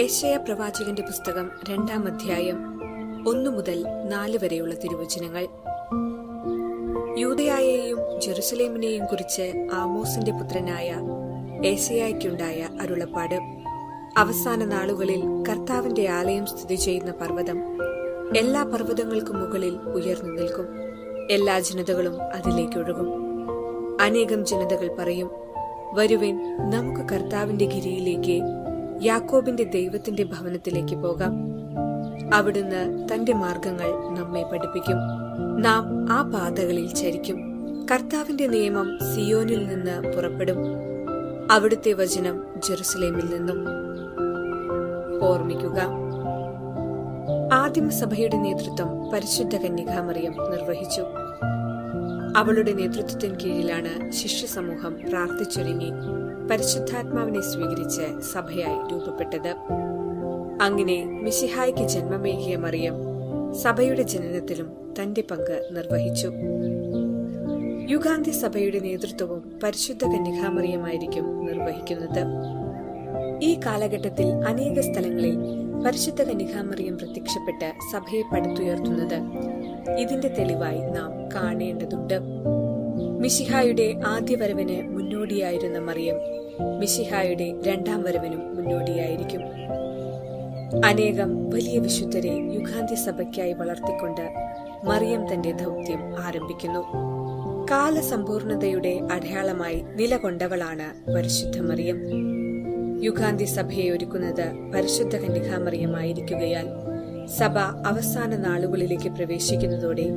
യേശയ പ്രവാചകന്റെ പുസ്തകം രണ്ടാം അധ്യായം ഒന്നു മുതൽ നാല് വരെയുള്ള തിരുവചനങ്ങൾ. യൂതയായെയും ജെറുസലേമിനെയും കുറിച്ച് ആമോസിന്റെ പുത്രനായ ഏശയായ്ക്കുണ്ടായ അരുളപ്പാട്. അവസാന നാളുകളിൽ കർത്താവിന്റെ ആലയം സ്ഥിതി ചെയ്യുന്ന പർവതം എല്ലാ പർവതങ്ങൾക്കും മുകളിൽ ഉയർന്നു നിൽക്കും. എല്ലാ ജനതകളും അതിലേക്കൊഴുകും അനേകം ജനതകൾ പറയും വരുവിൻ നമുക്ക് കർത്താവിന്റെ ഗിരിയിലേക്ക് യാക്കോബിന്റെ ദൈവത്തിന്റെ ഭവനത്തിലേക്ക് പോകാം. അവിടുന്ന് തന്റെ മാർഗങ്ങൾ നമ്മെ പഠിപ്പിക്കും. നാം ആ പാതകളിൽ ചരിക്കും. കർത്താവിന്റെ നിയമം സിയോനിൽ നിന്ന് പുറപ്പെടും. അവിടുത്തെ വചനം ജെറുസലേമിൽ നിന്നും. ഓർമ്മിക്കുക. ആദിമസഭയുടെ നേതൃത്വം പരിശുദ്ധ കന്യകാമറിയം നിർവഹിച്ചു. അവളുടെ നേതൃത്വത്തിന് കീഴിലാണ് ശിഷ്യ സമൂഹം പ്രാർത്ഥിച്ചൊരുങ്ങി. പരിശുദ്ധാത്മാവിനെ സ്വീകരിച്ച് സഭയായി രൂപപ്പെട്ടത്. അങ്ങനെ മിശിഹായ്ക്ക് ജന്മമേകിയ മറിയം സഭയുടെ ജനനത്തിലും തന്റെ പങ്ക് നിർവഹിച്ചു. യുഗാന്തി സഭയുടെ നേതൃത്വവും പരിശുദ്ധ കന്യകാമറിയമായിരിക്കും നിർവഹിക്കുന്നത്. ഈ കാലഘട്ടത്തിൽ അനേക സ്ഥലങ്ങളിൽ പരിശുദ്ധ കന്യകാമറിയം പ്രത്യക്ഷപ്പെട്ട് സഭയെ പടുത്തുയർത്തുന്നത് ഇതിന്റെ തെളിവായി നാം കാണേണ്ടതുണ്ട്. മിശിഹായുടെ ആദ്യ വരവിന് മുന്നോടിയായിരുന്ന മറിയം മിശിഹായുടെ രണ്ടാം വരവിനും മുന്നോടിയായിരിക്കും. അനേകം വലിയ വിശുദ്ധരെ യുഗാന്തി സഭയ്ക്കായി വളർത്തിക്കൊണ്ട് മറിയം തന്റെ ദൗത്യം ആരംഭിക്കുന്നു. കാലസമ്പൂർണതയുടെ അടയാളമായി നിലകൊണ്ടവളാണ് പരിശുദ്ധ മറിയം. യുഗാന്തി സഭയെ ഒരുക്കുന്നത് പരിശുദ്ധ കന്യകാമറിയമായിരിക്കുകയാൽ സഭ അവസാന നാളുകളിലേക്ക് പ്രവേശിക്കുന്നതോടെ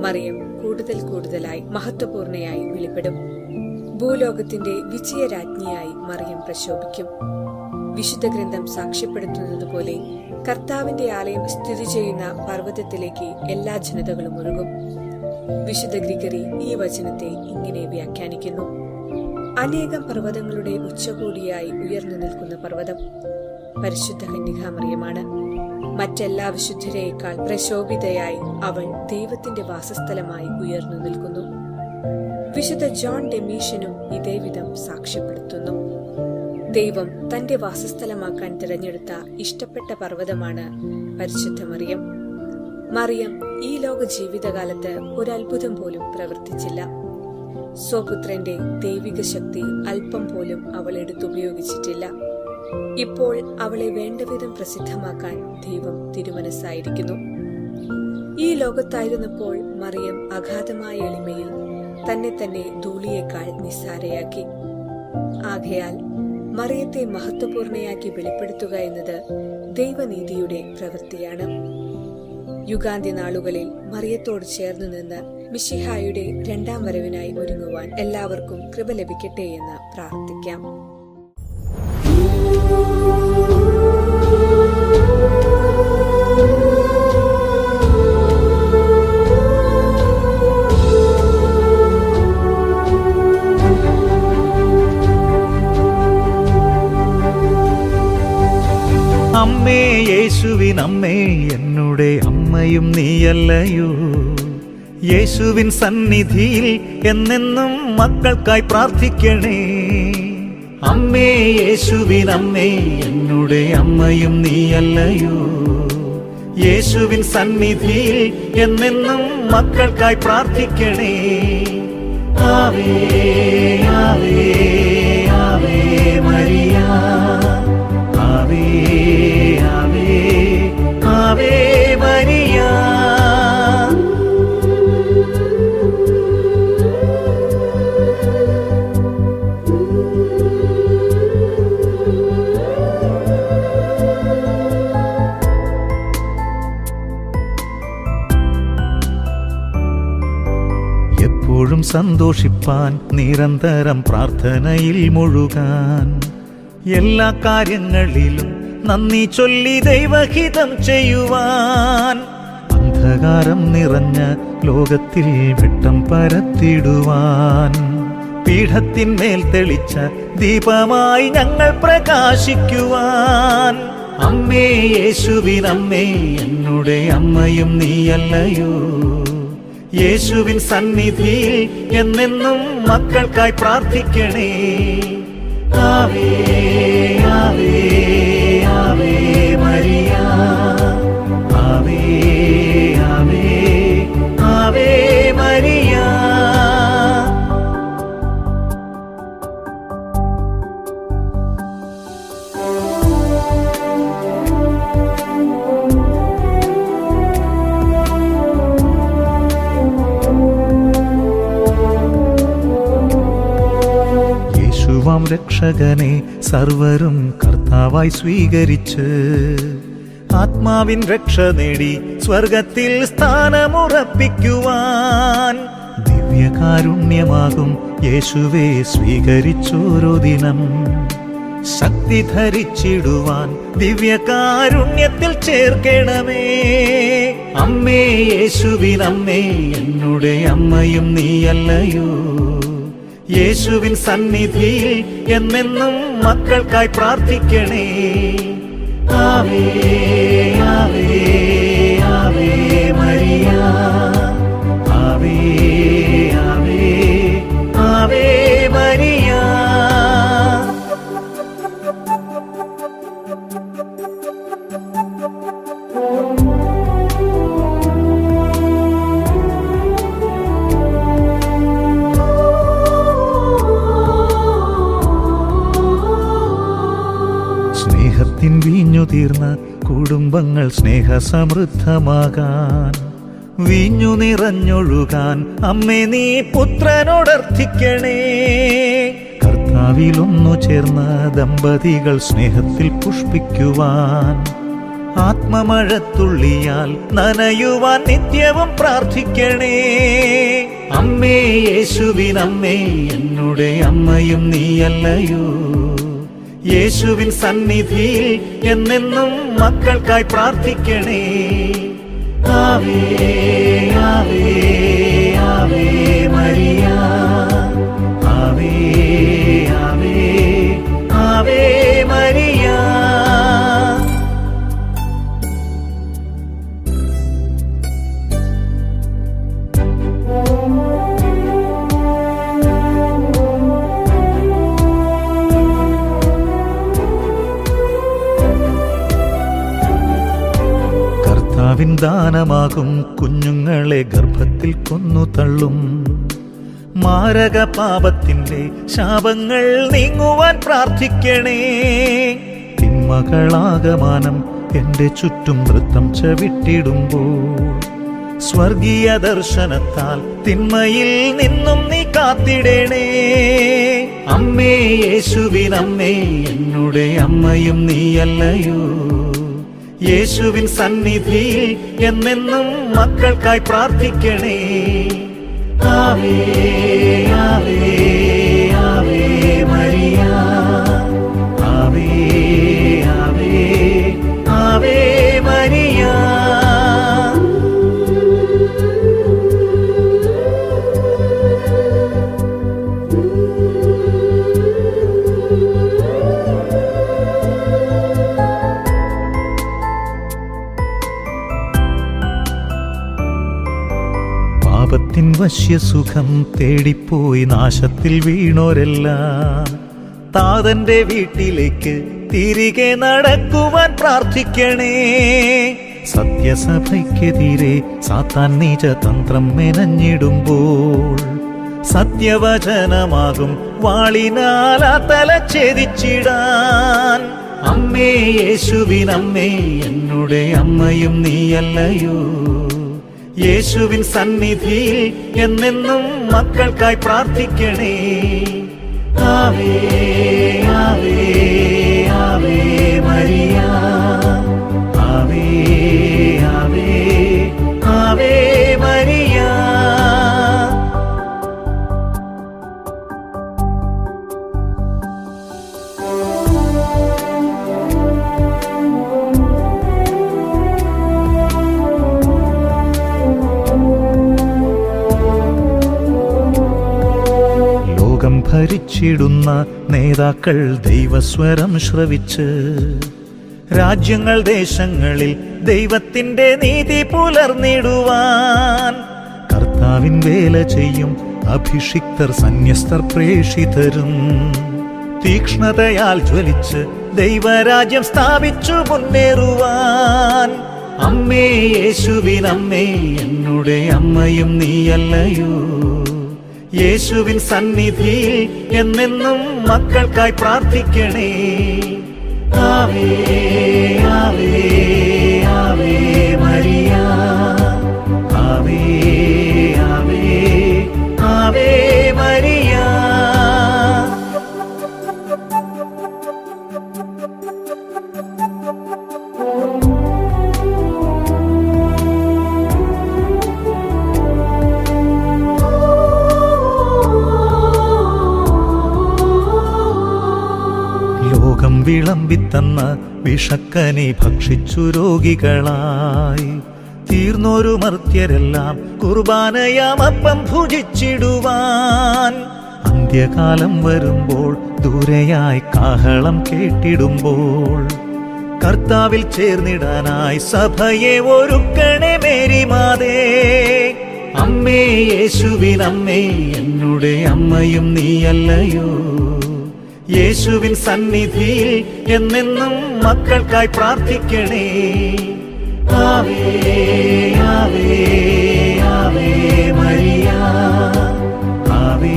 മറിയം കൂടുതൽ കൂടുതലായി മഹത്വപൂർണയായി വെളിപ്പെടും. ഭൂലോകത്തിന്റെ വിജയരാജ്ഞിയായി മറിയം പ്രശോഭിക്കും. വിശുദ്ധ ഗ്രന്ഥം സാക്ഷ്യപ്പെടുത്തുന്നത് പോലെ കർത്താവിന്റെ ആലയം സ്ഥിതി ചെയ്യുന്ന പർവതത്തിലേക്ക് എല്ലാ ജനതകളും ഒഴുകും. വിശുദ്ധ ഗ്രിഗറി ഈ വചനത്തെ ഇങ്ങനെ വ്യാഖ്യാനിക്കുന്നു. അനേകം പർവതങ്ങളുടെ ഉച്ചകോടിയായി ഉയർന്നു നിൽക്കുന്ന പർവതം പരിശുദ്ധ കന്യകാമറിയമാണ്. മറ്റെല്ലാ വിശുദ്ധരേക്കാൾ പ്രശോഭിതയായി അവൾ ദൈവത്തിന്റെ വാസസ്ഥലമായി ഉയർന്നു നിൽക്കുന്നു. വിശുദ്ധ ജോൺ ഡെമീഷനും ഇതേവിധം സാക്ഷ്യപ്പെടുത്തുന്നു. ദൈവം തന്റെ വാസസ്ഥലമാക്കാൻ തിരഞ്ഞെടുത്ത ഇഷ്ടപ്പെട്ട പർവതമാണ് പരിശുദ്ധ മറിയം. മറിയം ഈ ലോക ജീവിതകാലത്ത് അത്ഭുതം പോലും പ്രവർത്തിച്ചില്ല. സ്വപുത്രന്റെ ദൈവിക ശക്തി അല്പം പോലും അവൾ എടുത്തുപയോഗിച്ചിട്ടില്ല ഇപ്പോൾ അവളെ വേണ്ടവിധം പ്രസിദ്ധമാക്കാൻ ദൈവം തിരുമനസ്സായിരിക്കുന്നു. ഈ ലോകത്തായിരുന്നപ്പോൾ മറിയം അഗാധമായ എളിമയിൽ തന്നെ തന്നെ ധൂളിയേക്കാൾ നിസ്സാരയാക്കി. ആകയാൽ മറിയത്തെ മഹത്വപൂർണയാക്കി വെളിപ്പെടുത്തുക എന്നത് ദൈവനീതിയുടെ പ്രവൃത്തിയാണ്. യുഗാന്ത്യ നാളുകളിൽ മറിയത്തോട് ചേർന്നു നിന്ന് മിഷിഹായുടെ രണ്ടാം വരവിനായി ഒരുങ്ങുവാൻ എല്ലാവർക്കും കൃപ ലഭിക്കട്ടെ എന്ന് പ്രാർത്ഥിക്കാം. യേശുവിനമ്മേ എന്നുടെ അമ്മയും നീയല്ലയോ? യേശുവിൻ സന്നിധിയിൽ എന്നെന്നും മക്കൾക്കായി പ്രാർത്ഥിക്കണേ. അമ്മേ യേശുവിൻ അമ്മേ എന്നുടെ അമ്മയും നീയല്ലയോ? യേശുവിൻ സന്നിധിയിൽ എന്നെന്നും മക്കൾക്കായി പ്രാർത്ഥിക്കണേ. ആവേ ആവേ ആവേ മരിയ. എപ്പോഴും സന്തോഷിപ്പാൻ നിരന്തരം പ്രാർത്ഥനയിൽ മുഴുകാൻ. എല്ലാ കാര്യങ്ങളിലും നന്ദി ചൊല്ലി ദൈവഹിതം ചെയ്യുവാൻ. അന്ധകാരം നിറഞ്ഞ ലോകത്തിൽ വെട്ടം പരത്തിടുവാൻ. പീഠത്തിന്മേൽ തെളിച്ച ദീപമായി ഞങ്ങൾ പ്രകാശിക്കുവാൻ. അമ്മേ യേശുവിനമ്മേ എന്നുടെ അമ്മയും നീയല്ലയോ? യേശുവിൻ സന്നിധിയിൽ എന്നെന്നും മക്കൾക്കായി പ്രാർത്ഥിക്കണേ. ആവേ ആവേ ആവേ മരിയ. ആവേ രക്ഷകനെ സർവരും കർത്താവായി സ്വീകരിച്ച് ആത്മാവിൻ രക്ഷ നേടി സ്വർഗത്തിൽ സ്ഥാനമുറപ്പിക്കുവാൻ ദിവ്യകാരുണ്യമാകും യേശുവേ സ്വീകരിച്ചോരോ ദിനം. ശക്തി ധരിച്ചിടുവാൻ ദിവ്യകാരുണ്യത്തിൽ ചേർക്കണമേ. അമ്മേ യേശുവിനമ്മേ എന്നുടെ അമ്മയും നീയല്ലയോ? യേശുവിൻ സന്നിധിയിൽ എന്നെന്നും മക്കൾക്കായി പ്രാർത്ഥിക്കണേ. ആവേ ആവേ വീഞ്ഞു തീർന്ന കുടുംബങ്ങൾ സ്നേഹസമൃദ്ധമാകാൻ. വീഞ്ഞു നിറഞ്ഞൊഴുകാൻ അമ്മേ നീ പുത്രനോടർത്ഥിക്കണേ. കർത്താവിലൊന്നു ചേർന്ന ദമ്പതികൾ സ്നേഹത്തിൽ പുഷ്പിക്കുവാൻ. ആത്മമഴത്തുള്ളിയാൽ നനയുവാൻ നിത്യവും പ്രാർത്ഥിക്കണേ. അമ്മേ യേശുവിനമ്മേ എന്നുടെ അമ്മയും നീയല്ലയോ. യേശുവിൻ സന്നിധിയിൽ എന്നെന്നും മക്കൾക്കായി പ്രാർത്ഥിക്കണേ. ആവേ ആവേ ആവേ മരിയ. ആവേ കർത്താവിൻ കുഞ്ഞുങ്ങളെ ഗർഭത്തിൽ കൊന്നു തള്ളും. മാരക പാപത്തിന്റെ ശാപങ്ങൾ നീങ്ങുവാൻ പ്രാർത്ഥിക്കണേ. തിന്മകളാകമാനം എന്റെ ചുറ്റും നൃത്തം ചവിട്ടിടുമ്പോൾ സ്വർഗീയ ദർശനത്താൽ തിന്മയിൽ നിന്നും നീ കാത്തിടണേ. അമ്മേ യേശുവിനമ്മേ എന്നുടെ അമ്മയും നീയല്ലയോ. യേശുവിൻ സന്നിധി എന്നെന്നും മക്കൾക്കായി പ്രാർത്ഥിക്കണേ. ആവേ ആവേ വശ്യസുഖം തേടിപ്പോയി നാശത്തിൽ വീണോരെല്ലാം. താതന്റെ വീട്ടിലേക്ക് തിരികെ നടക്കുവാൻ പ്രാർത്ഥിക്കണേ. സത്യസഭയ്ക്കെതിരെ സാത്താൻ നീച തന്ത്രം മെനഞ്ഞിടുമ്പോൾ സത്യവചനമാകും വാളിനാൽ ആ തല ഛേദിച്ചിടാൻ. അമ്മേ യേശുവിനമ്മേ എന്നുടെ അമ്മയും നീയല്ലയോ? യേശുവിൻ സന്നിധിയിൽ എന്നെന്നും മക്കൾക്കായി പ്രാർത്ഥിക്കണേ. ആവേ ആവേ ആവേ മരിയ ഭരിച്ചിടുന്ന നേതാക്കൾ ദൈവസ്വരം ശ്രവിച്ച്. രാജ്യങ്ങൾ ദേശങ്ങളിൽ ദൈവത്തിന്റെ നീതി പുലർന്നിടുവാൻ. കർത്താവിൻ വേല ചെയ്യും അഭിഷിക്തർ സന്യസ്തർ പ്രേഷിതരും തീക്ഷ്ണതയാൽ ജ്വലിച്ച് ദൈവരാജ്യം സ്ഥാപിച്ചു മുന്നേറുവാൻ. അമ്മേ യേശുവിനമ്മേ എന്നുടെ അമ്മയും നീയല്ലയോ? യേശുവിൻ സന്നിധി എന്നെന്നും മക്കൾക്കായി പ്രാർത്ഥിക്കണേ. ആവേ ആവേ ആവേ മരിയ. ആവേ വിളമ്പിത്തന്ന വിഷക്കനി ഭക്ഷിച്ചു രോഗികളായി. തീർന്നൊരു മർത്യരെല്ലാം കുർബാനയാമപ്പം ഭുജിച്ചിടുവാൻ. അന്ത്യകാലം വരുമ്പോൾ ദൂരെയായി കാഹളം കേട്ടിടുമ്പോൾ. കർത്താവിൽ ചേർന്നിടാനായി സഭയെ ഒരുക്കണേ മേരിമാതേ അമ്മേ യേശുവിനമ്മേ എന്നുടെ അമ്മയും നീയല്ലയോ? യേശുവിൻ സന്നിധിയിൽ എന്നെന്നും മക്കൾക്കായി പ്രാർത്ഥിക്കണേ. ആവേ ആവേ ആവേ മരിയ. ആവേ